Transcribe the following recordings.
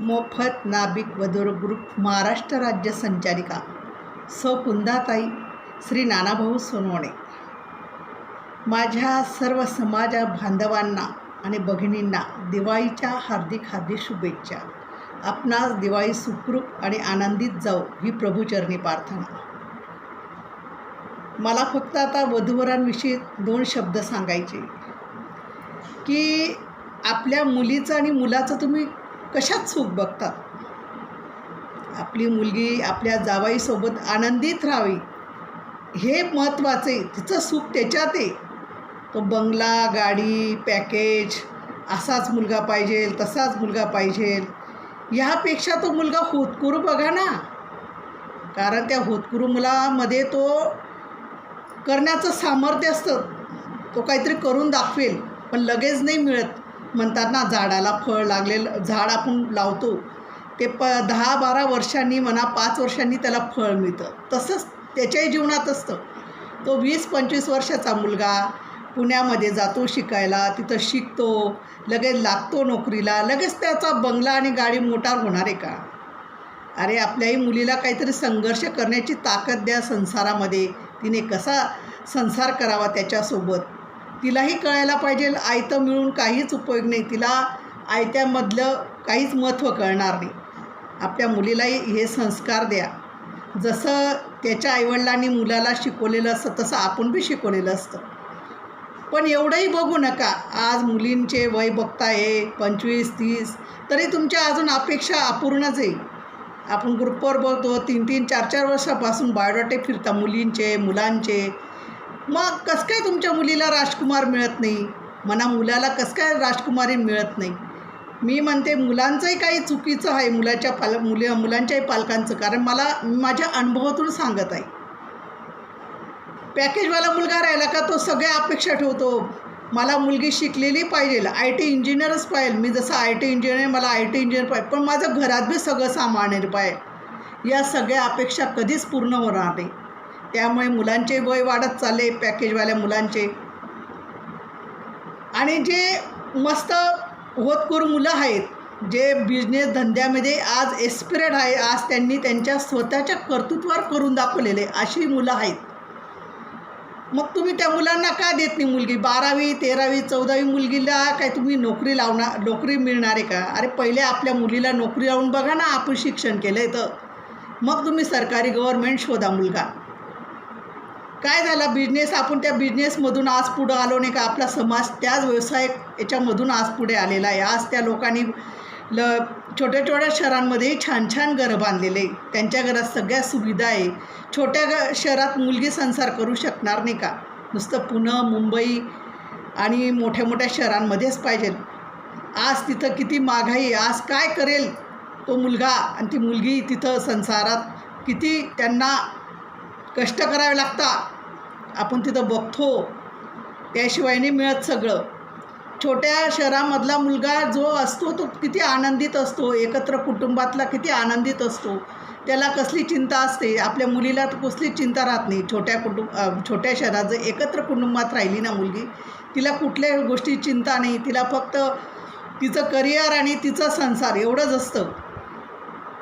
मोफत नाभिक वधूवर ग्रुप महाराष्ट्र राज्य संचालिका सौ. कुंदाताई श्री नानाभाऊ सोनवणे. माझ्या सर्व समाज बांधवांना आणि भगिनींना दिवाळीच्या हार्दिक हार्दिक शुभेच्छा. आपणास दिवाळी सुखरूप आणि आनंदित जाऊ ही प्रभूचरणी प्रार्थना. मला फक्त आता वधूवरांविषयी दोन शब्द सांगायचे. की आपल्या मुलीचं आणि मुलाचं तुम्ही कशात सुख बघतात? आपली मुलगी आपल्या जावाईसोबत आनंदित राहावी. हे महत्त्वाचे तिचं सुख त्याच्यात आहे. तो बंगला गाडी पॅकेज असाच मुलगा पाहिजे तसाच मुलगा पाहिजे. ह्यापेक्षा तो मुलगा होतकुरू बघा ना. कारण त्या होतकुरू मुलामध्ये तो करण्याचं सामर्थ्य असतं. तो काहीतरी करून दाखवेल पण लगेच नाही मिळत. म्हणतात ना झाडाला फळ लागलेलं झाड आपण लावतो ते प दहा बारा वर्षांनी म्हणा पाच वर्षांनी त्याला फळ मिळतं. तसंच त्याच्याही जीवनात असतं. तो वीस पंचवीस वर्षाचा मुलगा पुण्यामध्ये जातो शिकायला तिथं शिकतो लगेच लागतो नोकरीला लगेच त्याचा बंगला आणि गाडी मोटार होणार आहे का? अरे आपल्याही मुलीला काहीतरी संघर्ष करण्याची ताकद द्या संसारामध्ये. तिने कसा संसार करावा त्याच्यासोबत? तिलाही कळायला पाहिजे. आयतं मिळून काहीच उपयोग नाही. तिला आयत्यामधलं काहीच महत्त्व कळणार नाही. आपल्या मुलीलाही हे संस्कार द्या. जसं त्याच्या आईवडिलांनी मुलाला शिकवलेलं असतं तसं आपण बी शिकवलेलं असतं. पण एवढंही बघू नका. आज मुलींचे वय बघताय पंचवीस तीस तरी तुमच्या अजून अपेक्षा अपूर्णच आहे. आपण ग्रुपवर बघतो तीन तीन चार चार वर्षापासून बायोडाटे फिरता मुलींचे मुलांचे. मग कसं काय तुमच्या मुलीला राजकुमार मिळत नाही? म्हणा मुलाला कसं काय राजकुमारी मिळत नाही? मी म्हणते मुलांचंही काही चुकीचं आहे मुलाच्या पाल मुली मुलांच्याही पालकांचं. कारण मला माझ्या अनुभवातून सांगत आहे. पॅकेजवाला मुलगा राहिला का तो सगळ्या अपेक्षा ठेवतो. मला मुलगी शिकलेली पाहिजे. आय टी इंजिनियरच पाहिजे. मी जसं आय टी इंजिनियर मला आय टी इंजिनियर पाहिजे. पण माझं घरात बी सगळं सामान्य पाहिजे या सगळ्या अपेक्षा कधीच पूर्ण होणार नाही. त्यामुळे मुलांचे वय वाढत चालले पॅकेजवाल्या मुलांचे. आणि जे मस्त होतकूर मुलं आहेत जे बिझनेस धंद्यामध्ये आज एक्सपिरियड आहे आज त्यांनी त्यांच्या स्वतःच्या कर्तृत्वावर करून दाखवलेले अशी मुलं आहेत. मग तुम्ही त्या मुलांना का देत नाही मुलगी? बारावी तेरावी चौदावी मुलगीला काय तुम्ही नोकरी लावणार नोकरी मिळणार आहे का? अरे पहिले आपल्या मुलीला नोकरी लावून बघा ना आपण शिक्षण केलं आहे तर. मग तुम्ही सरकारी गव्हर्मेंट शोधा मुलगा. काय झाला? बिझनेस आपण त्या बिझनेसमधून आज पुढं आलो नाही का? आपला समाज त्याच व्यवसाय याच्यामधून आज पुढे आलेला आहे. आज त्या लोकांनी ल छोट्या छोट्या शहरांमध्येही छान छान घरं बांधलेले. त्यांच्या घरात सगळ्या सुविधा आहे. छोट्या ग शहरात मुलगी संसार करू शकणार नाही का? नुसतं पुणे मुंबई आणि मोठ्या मोठ्या शहरांमध्येच पाहिजे. आज तिथं किती महागाई आज काय करेल तो मुलगा आणि ती मुलगी तिथं संसारात? किती त्यांना कष्ट करावे लागतात. आपण तिथं बघतो. त्याशिवाय नाही मिळत सगळं. छोट्या शहरामधला मुलगा जो असतो तो किती आनंदित असतो. एकत्र कुटुंबातला किती आनंदित असतो. त्याला कसली चिंता असते? आपल्या मुलीला तर कसली चिंता राहत नाही. छोट्या कुटुंब छोट्या शहरात जर एकत्र कुटुंबात राहिली ना मुलगी तिला कुठल्या गोष्टी चिंता नाही. तिला फक्त तिचं करिअर आणि तिचं संसार एवढंच असतं.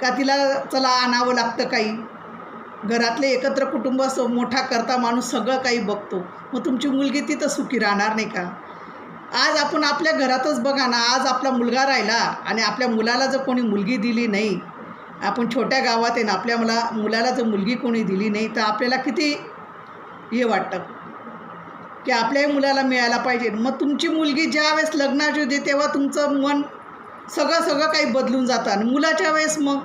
का तिला चला आणावं लागतं काही? घरातले एकत्र कुटुंब असो मोठा करता माणूस सगळं काही बघतो. मग तुमची मुलगी तिथं सुखी राहणार नाही का? आज आपण आपल्या घरातच बघा ना आज आपला मुलगा राहिला आणि आपल्या मुलाला जर कोणी मुलगी दिली नाही आपण छोट्या गावात आहे ना आपल्या मुला मुलाला जर मुलगी कोणी दिली नाही तर आपल्याला किती हे वाटतं? की आपल्याही मुलाला मिळायला पाहिजे. मग तुमची मुलगी ज्या वेळेस लग्नाची होती तेव्हा तुमचं मन सगळं सगळं काही बदलून जातं. आणि मुलाच्या वेळेस मग?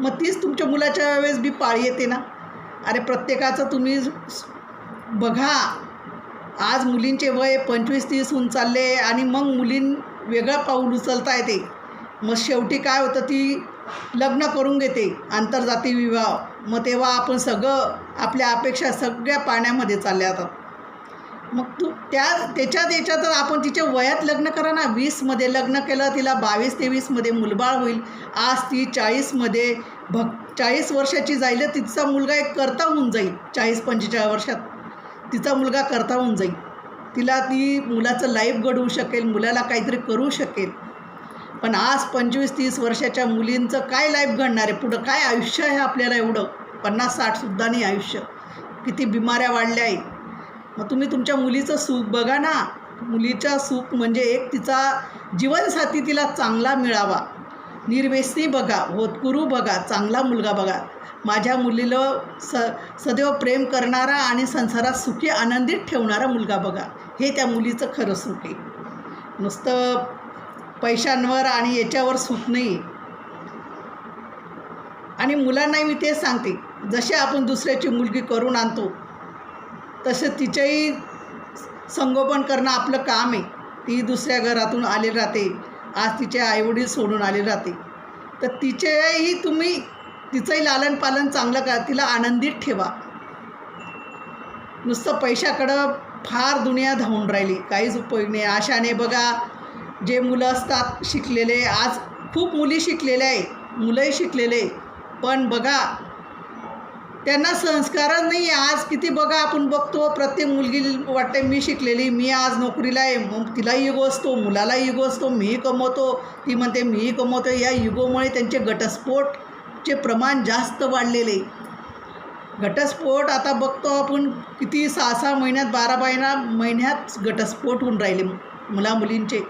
मग तीच तुमच्या मुलाच्या वेळेस बी पाळी येते ना? अरे प्रत्येकाचं तुम्ही बघा. आज मुलींचे वय पंचवीस तीस होऊन चालले आणि मग मुलीं वेगळं पाऊल उचलता येते. मग शेवटी काय होतं ती लग्न करून घेते आंतरजाती विवाह. मग तेव्हा आपण सगळं आपल्या अपेक्षा सगळ्या पाण्यामध्ये चालल्या जातात. मग तू त्या त्याच्यात याच्यात आपण तिच्या वयात लग्न करा ना. वीसमध्ये लग्न केलं तिला बावीस तेवीसमध्ये मुलबाळ होईल. आज ती चाळीसमध्ये भक् चाळीस वर्षाची जाईल तिचा मुलगा एक करता होऊन जाईल. चाळीस पंचेचाळीस वर्षात. तिचा मुलगा करता होऊन जाईल. तिला ती मुलाचं लाईफ घडवू शकेल मुलाला काहीतरी करू शकेल. पण आज पंचवीस तीस वर्षाच्या मुलींचं काय लाईफ घडणार आहे? पुढं काय आयुष्य आहे आपल्याला एवढं? पन्नास साठसुद्धा नाही आयुष्य. किती बिमाऱ्या वाढल्या आहेत. मग तुम्ही तुमच्या मुलीचं सुख बघा ना. मुलीचा सुख म्हणजे एक तिचा जीवनसाथी तिला चांगला मिळावा. निर्व्यसनी बघा होतकुरू बघा चांगला मुलगा बघा. माझ्या मुलीला स सदैव प्रेम करणारा आणि संसारात सुखी आनंदित ठेवणारा मुलगा बघा. हे त्या मुलीचं खरं सुख आहे. नुसतं पैशांवर आणि याच्यावर सुख नाही. आणि मुलांनाही मी तेच सांगते. जसे आपण दुसऱ्याची मुलगी करून आणतो तसं तिचंही संगोपन करणं आपलं काम आहे. ती दुसऱ्या घरातून आले राहते. आज तिचे आईवडील सोडून आले राहते. तर तिचेही तुम्ही तिचंही लालन पालन चांगलं करा. तिला आनंदित ठेवा. नुसतं पैशाकडं फार दुनिया धावून राहिली. काहीच उपयोग नाही. आशाने बघा जे मुलं असतात शिकलेले आज खूप मुली शिकलेल्या आहे मुलंही शिकलेले पण बघा त्यांना संस्कारच नाही आहे आज किती बघा आपण बघतो प्रत्येक मुलगी वाटते मी शिकलेली मी आज नोकरीला आहे मग तिला युगो असतो मुलाला युगो असतो मीही कमवतो. ती म्हणते मीही कमवतो या युगोमुळे त्यांचे घटस्फोटचे प्रमाण जास्त वाढलेले. घटस्फोट आता बघतो आपण किती सहा सहा महिन्यात बारा बारा महिन्यात घटस्फोट होऊन राहिले मुला मुलींचे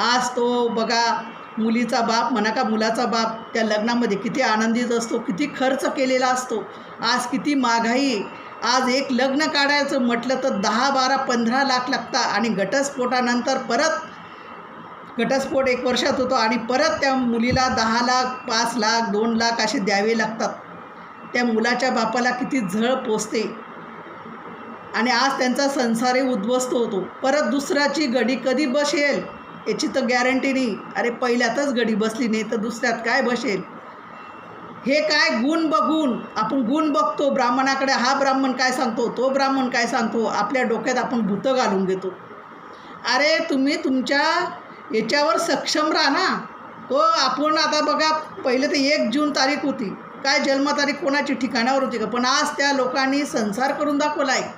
आज तो बघा मुलीचा बाप म्हणा का मुलाचा बाप त्या लग्नामध्ये किती आनंदित असतो किती खर्च केलेला असतो आज किती महागाई आज एक लग्न काढायचं म्हटलं तर दहा बारा पंधरा लाख लागतात आणि घटस्फोटानंतर परत घटस्फोट एक वर्षात होतो आणि परत त्या मुलीला दहा लाख पाच लाख दोन लाख असे द्यावे लागतात. त्या मुलाच्या बापाला किती झळ पोचते. आणि आज त्यांचा संसारही उद्ध्वस्त होतो. परत दुसऱ्याची गडी कधी बसेल? याची तर गॅरंटी नाही. अरे पहिल्यातच गडी बसली नाही तर दुसऱ्यात काय बसेल? हे काय गुण बघून आपण गुण बघतो ब्राह्मणाकडे हा ब्राह्मण काय सांगतो तो ब्राह्मण काय सांगतो आपल्या डोक्यात आपण भूतं घालून घेतो. अरे तुम्ही तुमच्या याच्यावर सक्षम राहा ना. तो आपण आता बघा पहिले तर एक जून तारीख होती. काय जन्मतारीख कोणाची? ठिकाणावर होती का? पण आज त्या लोकांनी संसार करून दाखवला आहे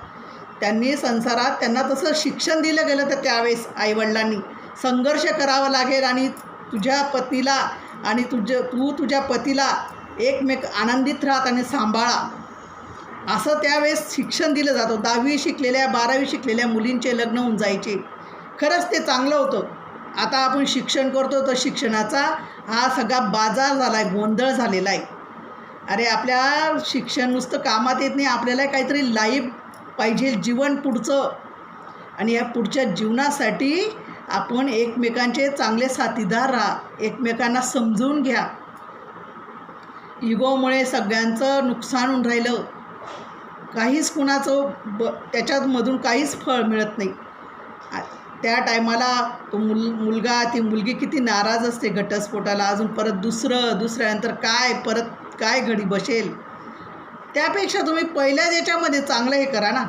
त्यांनी संसारात त्यांना तसं शिक्षण दिलं गेलं तर त्यावेळेस आईवडिलांनी. संघर्ष करावा लागेल आणि तुझ्या पतीला आणि तुझ्या तू तुझ्या पतीला एकमेक आनंदित राहत आणि सांभाळा. असं त्यावेळेस शिक्षण दिलं जातं. दहावी शिकलेल्या बारावी शिकलेल्या मुलींचे लग्न होऊन जायचे. खरंच ते चांगलं होतं. आता आपण शिक्षण करतो तर शिक्षणाचा हा सगळा बाजार झाला आहे गोंधळ झालेला आहे. अरे आपल्या शिक्षण नुसतं कामात येत नाही. आपल्याला काहीतरी लाईफ पाहिजे जीवन पुढचं. आणि या पुढच्या जीवनासाठी आपण एकमेकांचे चांगले साथीदार राहा एकमेकांना समजून घ्या. इगोमुळे सगळ्यांचं नुकसान होऊन राहिलं. काहीच कुणाचं ब त्याच्यामधून काहीच फळ मिळत नाही. त्या टायमाला तो मुल मुलगा ती मुलगी किती नाराज असते घटस्फोटाला. अजून परत दुसरं दुसऱ्यानंतर काय परत काय घडी बसेल? त्यापेक्षा तुम्ही पहिल्याच याच्यामध्ये चांगलं हे करा ना.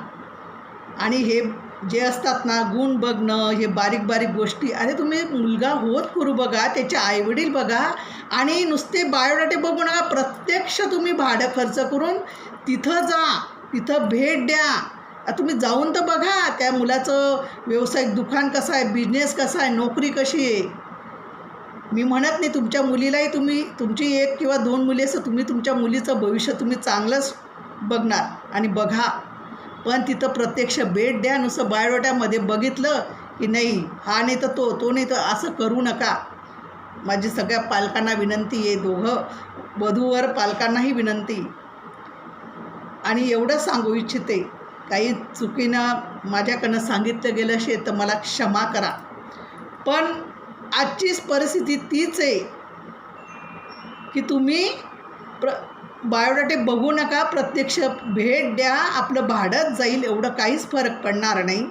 आणि हे जे असतात ना गुण बघणं हे बारीक बारीक गोष्टी अरे तुम्ही मुलगा होत करू बघा त्याचे आईवडील बघा आणि नुसते बायोडाटे बघू नका प्रत्यक्ष तुम्ही भाडं खर्च करून तिथं जा तिथं भेट द्या. तुम्ही जाऊन तर बघा त्या मुलाचं व्यावसायिक दुकान कसं आहे बिझनेस कसा आहे नोकरी कशी आहे. मी म्हणत नाही तुमच्या मुलीलाही तुम्ही तुमची एक किंवा दोन मुली असं तुम्ही तुमच्या मुलीचं भविष्य तुम्ही चांगलंच बघणार आणि बघा. पण तिथं प्रत्यक्ष भेट द्या. नुसतं बायोडाट्यामध्ये बघितलं की नाही हा नाही तर तो तो नाही तर असं करू नका. माझी सगळ्या पालकांना विनंती आहे. दोघं वधूवर पालकांनाही विनंती. आणि एवढं सांगू इच्छिते काही चुकीनं माझ्याकडनं सांगितलं गेलं असेल तर मला क्षमा करा. पण आजचीच परिस्थिती तीच आहे की तुम्ही प्र बायोडाटे बघू नका प्रत्यक्ष भेट द्या आपलं भाडंच जाईल एवढं काहीच फरक पडणार नाही.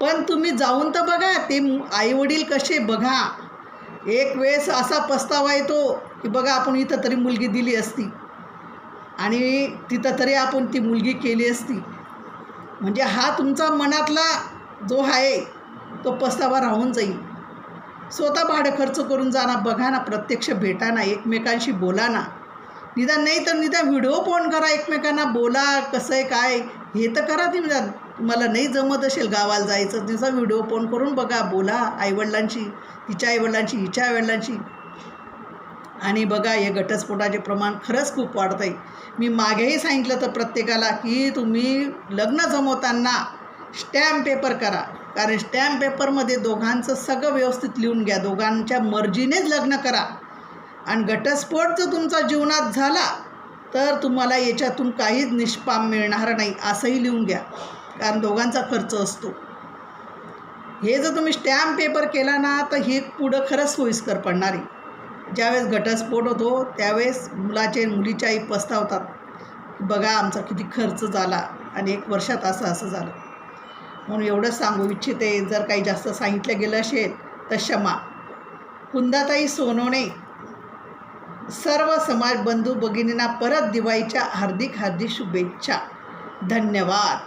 पण तुम्ही जाऊन तर बघा ते आईवडील कसे बघा. एक वेळेस असा पस्तावा येतो की बघा आपण इथं तरी मुलगी दिली असती. आणि तिथं तरी आपण ती मुलगी केली असती. म्हणजे हा तुमचा मनातला जो आहे तो पस्तावा राहून जाईल. स्वतः भाडं खर्च करून जा ना बघा ना प्रत्यक्ष भेटा ना एकमेकांशी बोला ना. निदान नाही तर निदान व्हिडिओ फोन करा एकमेकांना बोला कसं आहे काय हे तर करा ती निदान. तुम्हाला नाही जमत असेल गावाला जायचं तिचा व्हिडिओ फोन करून बघा बोला आईवडिलांशी तिच्या आईवडिलांशी हिच्या आईवडिलांशी. आणि बघा हे घटस्फोटाचे प्रमाण खरंच खूप वाढतं आहे मी मागेही सांगितलं तर प्रत्येकाला की तुम्ही लग्न जमवताना स्टॅम्प पेपर करा. कारण स्टॅम्प पेपरमध्ये दोघांचं सगळं व्यवस्थित लिहून घ्या. दोघांच्या मर्जीनेच लग्न करा. आणि घटस्फोट जर तुमचा जीवनात झाला तर तुम्हाला याच्यातून काहीच निष्पाम मिळणार नाही असंही लिहून घ्या. कारण दोघांचा खर्च असतो. हे जर तुम्ही स्टॅम्प पेपर केला ना तर हे पुढं खरंच सोयीस्कर पडणार आहे. ज्यावेळेस घटस्फोट होतो त्यावेळेस मुलाचे मुलीच्या आई पस्तावतात. की बघा आमचा किती खर्च झाला आणि एक वर्षात असं असं झालं. म्हणून एवढंच सांगू इच्छिते जर काही जास्त सांगितलं गेलं असेल तर क्षमा. कुंदाताई सोनवणे सर्व समाज बंधू भगिनींना परत दिवाळीच्या हार्दिक हार्दिक शुभेच्छा. धन्यवाद.